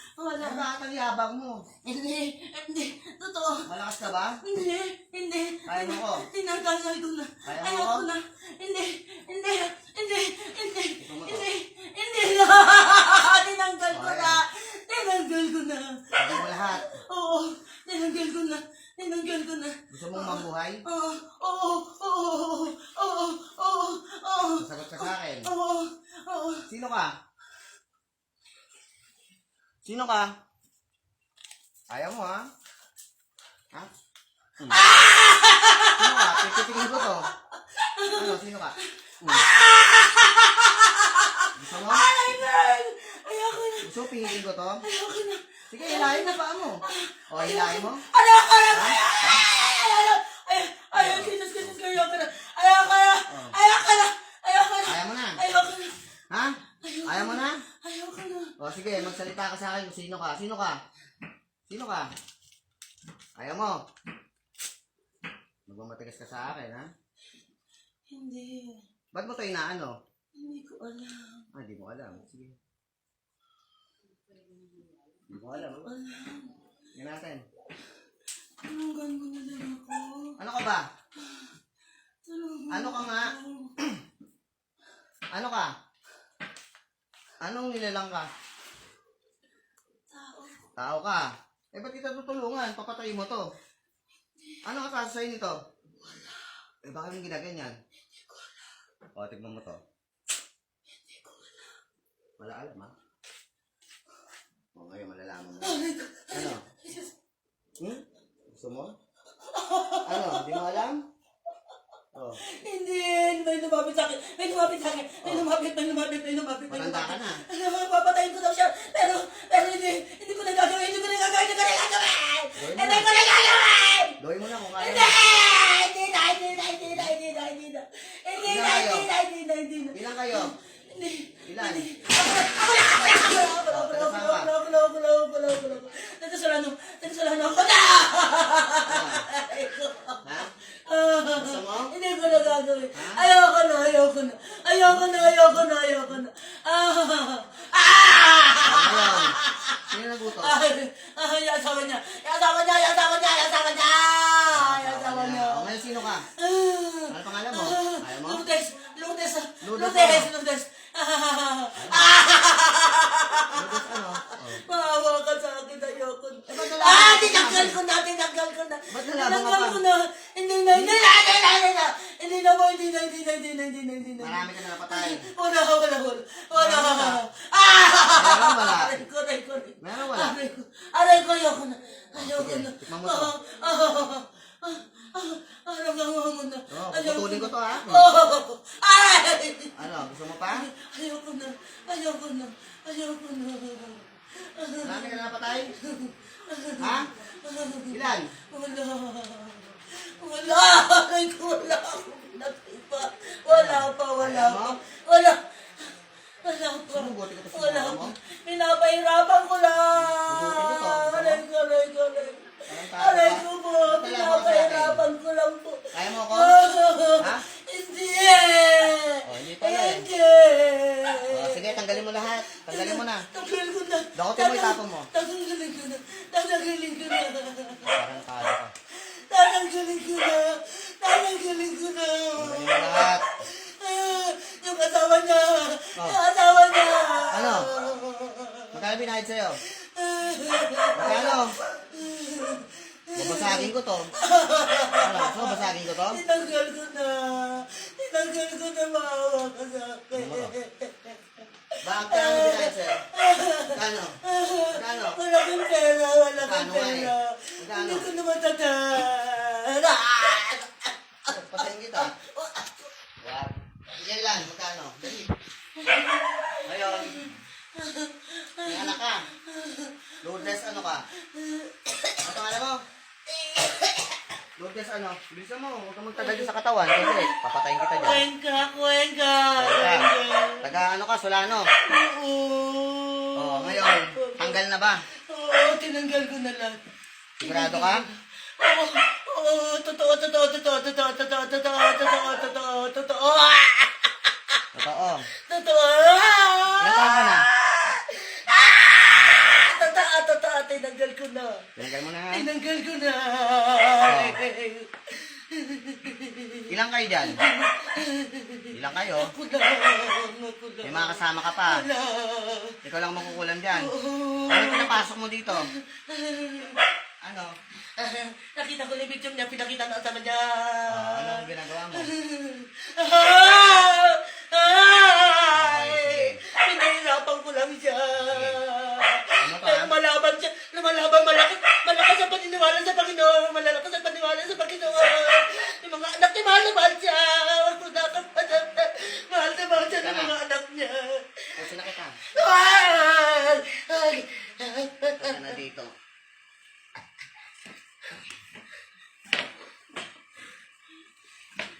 Wala. Ang lahat yabang mo. Hindi, hindi. Totoo. Malakas ka ba? Hindi, hindi. Kaya mo ko. Tinatagal ko na. Kaya mo ko? ko na. Hindi, hindi, hindi, hindi, hindi, hindi, hindi. Sino ka? Ayaw mo, ha? Ha? Hmm. Sino ka? Pipipigin ko to. Ano? Sino ka? Hmm. Gusto mo? Ay, girl! Ayoko na. Gusto mo pingin ko to? Ayoko na. Sige, hilahin mo pa mo. O, hilahin mo. Ayoko na. Ha? Ha? Ayoko. Ay, ayoko. Kinis, kinis ko. Ayoko na. Ayoko na. Oh. Ayoko na. Ayoko na. Ayaw mo na. Ayoko na. Ha? Ayaw mo na? Ayoko na. O, sige, magsalita ka sa akin kung sino ka. Sino ka? Sino ka? Ayaw mo. Magmamatigas ka sa akin, ha? Hindi. Ba't mo ito inaano? Hindi ko alam. Ah, di mo alam. Sige. Di mo alam. Alam. Yan natin. Tulungan mo na lang ako. Ano ka ba? Tulungan Ano ka nga? Ano ka? Anong nilalang ka? Tao. Ka. Eh, ba't kita tutulungan? Papatay mo to. Ano ka kaso sa'yo nito? Eh, bakit mo ginaganyan? O, tignan mo to. Wala alam, ha? O, ngayon malalaman mo. Ko. Ano? Hmm? Gusto mo? Ano? Di mo alam? Oh, Hindi. May lumapit sa akin. May lumapit sa akin. May lumapit. May lumapit. May lumapit. May matanda ka lumapit. na. Alam mo, papatayin ko daw siya. Pero, pero hindi. Hindi ko nagagawin. Hindi ko nagagawin. Hindi ko nagagawin. Gawin mo Hindi na. ko nagagawin. Gawin mo na kung kaya Hindi! Hindi na, hindi na, hindi na, hindi na, hindi na. Hindi na, hindi kayo? na, hindi na, hindi na. Ilan kayo? Hindi. Ilan? Ako na, ako na, ako na, ako na, ako na, ako na, ako na, ako na, ako na, ako na, ako na, ako na, ako na. Nagkasalano, nagkasalano ako na! Ha? Ah, Gusto mo? Hindi ko na gagawin. Ha? Ayoko na, ayoko na. Ayoko na, ayoko na, ayoko na. Ah! Ah! Ngayon, sino nagutos? Ay, ay, yung asawa niya. Yung asawa niya, yung asawa niya, yung asawa niya! Yung asawa niya. O, ngayon sino ka? Ah! Ano pangalan mo? Ayaw mo? Lourdes, Lourdes, Lourdes Lourdes, ano? Lourdes. Nagutos ano? Oh. Maawa ka sa akin, ayoko na. Eh, ba't nalaman Ah, mo? tinanggal ko na, tinanggal ko na. Ba't nalaman ka pa? ko na. Hindi na, hindi na, hindi na, hindi na. Hindi na, hindi na, hindi na, hindi na, hindi na, hindi na. Marami ka na napatay. Wala, wala, wala. Wala. Meron ka? Ah! Meron wala? Aray ko, aray ko, ko. Meron wala? Aray ko, aray ko, ayoko na. Ayoko na. tikman mo to. Ah, ah, ah, ah, ah, Araw nga mo na. Oh, Ayoko puputulin ko na. to, ha? Oh, ay! Ano? Gusto mo pa? Ayoko na. Ayoko na. Ayoko na. Marami ka na napatay? Ha? Ilan? Wala. Wala. Wala akong nakita. Wala pa, wala pa. Wala. Wala pa. Wala pa. Pinapahirapan ko lang. Aray ko, aray ko, aray ko. Aray ko po. Akin? Pinapahirapan ko lang po. Kaya mo ako? Ha? Hindi. Oh, hindi eh. Hindi. Oh, sige, tanggalin mo lahat. Tanggalin mo na. Na. Dakotin mo, itapon mo. Tanggalin ko na. Tanggalin ko na. Parang talo ka. Tanggalin ko na. Tanggalin ko na. Tanggalin mo lahat. Ah, Yung asawa niya. Oh. Yung asawa niya. Ano? Magkano binayad sa'yo? Magkano? Babasagin ko to. Ano? Gusto mo basagin ko to? Tinanggal ko na. Tinanggal ko na maawa ka sa akin. Ba? Bakit kaya mo binayad sa'yo? Magkano? Magkano? Wala kang pera, wala kang nga eh? pera. Magkano? Hindi ko naman tatanda. Patayin kita. Yan. Sige lang, magkano? Dali. Ngayon, may anak ka. Lourdes, ano ka? Ano pangalan mo? Lourdes, ano? Bilisan mo, huwag kang magtagal dyan sa katawan. Kasi, papatayin kita dyan. Kuwenka, Taga, kuwenka. taga ano ka, Solano. Oo. Oh, ngayon, tanggal na ba? Oo, tinanggal ko na lang. Sigurado ka? Oo, oo, totoo, totoo, totoo, totoo, totoo, totoo, totoo, totoo, totoo. Totoo. Totoo. Ilan taon ka na? Ah! Totoo, totoo, tinanggal ko na. Tinanggal mo na. Tinanggal ko na. Ilang kayo dyan? Ilang kayo? Ako lang, ako lang. May mga kasama ka pa. Wala. Ikaw lang makukulam dyan. Oo. Ano pinapasok mo dito? Ano? Ah, Nakita ko na yung video niya, pinakita na sa niya. Ah, ano ang ginagawa mo? Ah! Ay! Okay, Pinahirapan ko lang siya. Ano pa? Pero malaban siya, lumalaban, malakas, malakas ang paniniwala sa Panginoon, malalakas ang paniniwala sa Panginoon. Yung mga anak niya, mahal na mahal siya. Huwag mo nakakapanap na mahal na mahal siya ng mga anak niya. Kasi na kita. Ay! Ay! Kasi na dito.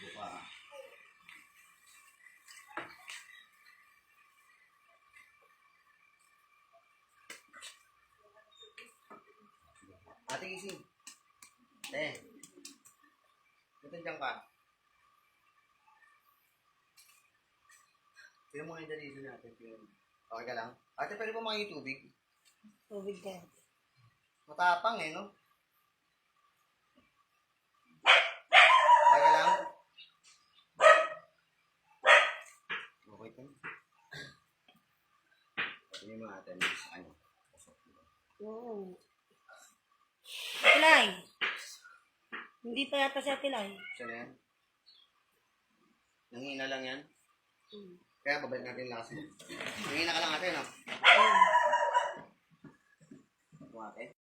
Buka. Ate gising. Eh. Ito dyan ka. Sino mo yung dali natin? Okay ka lang? Ate, pwede po mga tubig? Tubig ka. Matapang eh, no? Teka lang. Okay ka. Pwede yung mga atin sa ano. Oo. Atilay. Hindi pa yata si Atilay. Siya na yan. Nangina lang yan. Hmm. Kaya babalik natin yung lakas mo. Hingin na ka lang natin, no? Wow, eh.